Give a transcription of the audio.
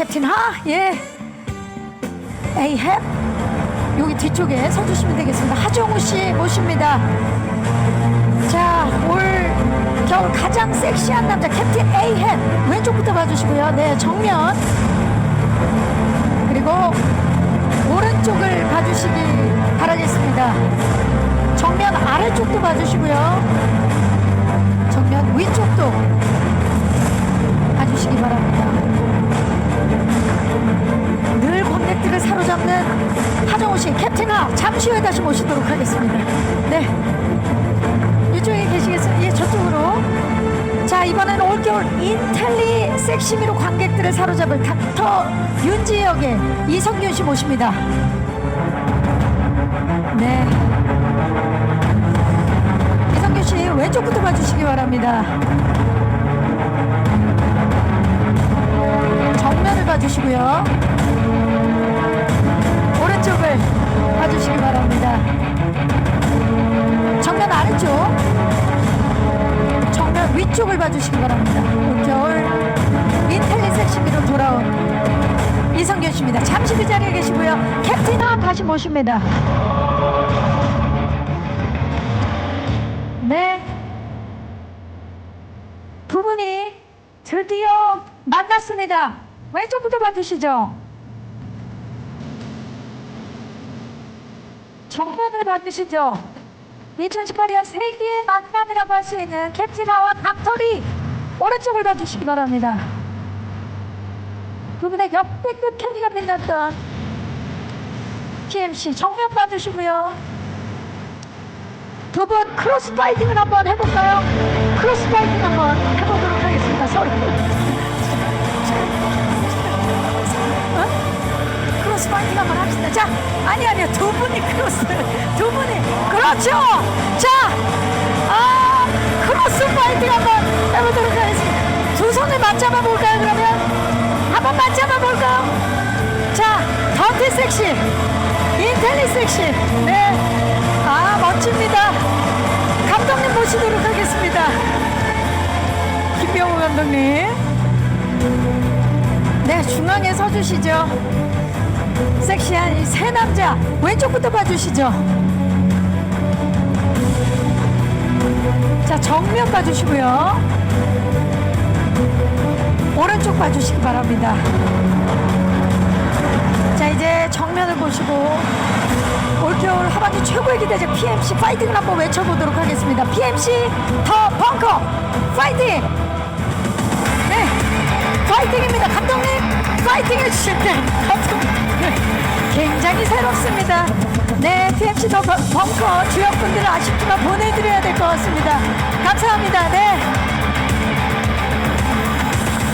캡틴 하, 예. 에이헵. 여기 뒤쪽에 서주시면 되겠습니다. 하정우 씨 모십니다. 자, 올 겨울 가장 섹시한 남자 캡틴 에이헵. 왼쪽부터 봐주시고요. 네, 정면. 그리고 오른쪽을 봐주시기 바라겠습니다. 정면 아래쪽도 봐주시고요. 정면 위쪽도 봐주시기 바랍니다. 모시도록 하겠습니다. 네. 이쪽에 계시겠어요? 예, 저쪽으로. 자, 이번에는 올겨울 인텔리 섹시미로 관객들을 사로잡을 닥터 윤지 역의 이성균 씨 모십니다. 네. 이성균 씨 왼쪽부터 봐주시기 바랍니다. 정면을 봐주시고요. 위쪽을 봐주시기 바랍니다. 올겨울 인텔리 섹시미로 돌아온 이성균 씨입니다. 잠시 그 자리에 계시고요. 캡틴아 다시 모십니다. 네. 두 분이 드디어 만났습니다. 왼쪽부터 봐주시죠. 정면을 봐주시죠. 2018년 세계의 만남이라고 할 수 있는 캡틴아와 닥터리 오른쪽을 봐주시기 바랍니다. 두 분의 역대급 케미가 빛났던 PMC 정면 봐주시고요. 두 분 크로스 파이팅을 한번 해볼까요? 크로스 파이팅 한번 합시다. 자, 아니 아니요 두 분이 크로스, 두 분이 그렇죠. 자, 아 크로스 파이팅 한번 해보도록 하겠습니다. 두 손을 맞잡아 볼까요? 그러면 한번 맞잡아 볼까요? 자, 더티 섹시, 인텔리 섹시, 네, 아 멋집니다. 감독님 모시도록 하겠습니다. 김병호 감독님. 네, 중앙에 서주시죠. 섹시한 이 세 남자 왼쪽부터 봐주시죠. 자, 정면 봐주시고요. 오른쪽 봐주시기 바랍니다. 자, 이제 정면을 보시고 올겨울 하반기 최고의 기대작 PMC 파이팅을 한번 외쳐보도록 하겠습니다. PMC 더 벙커 파이팅! 네, 파이팅입니다. 감독님 파이팅 해주실 때 굉장히 새롭습니다. 네, PMC 더 벙- 벙커 주역분들을 아쉽지만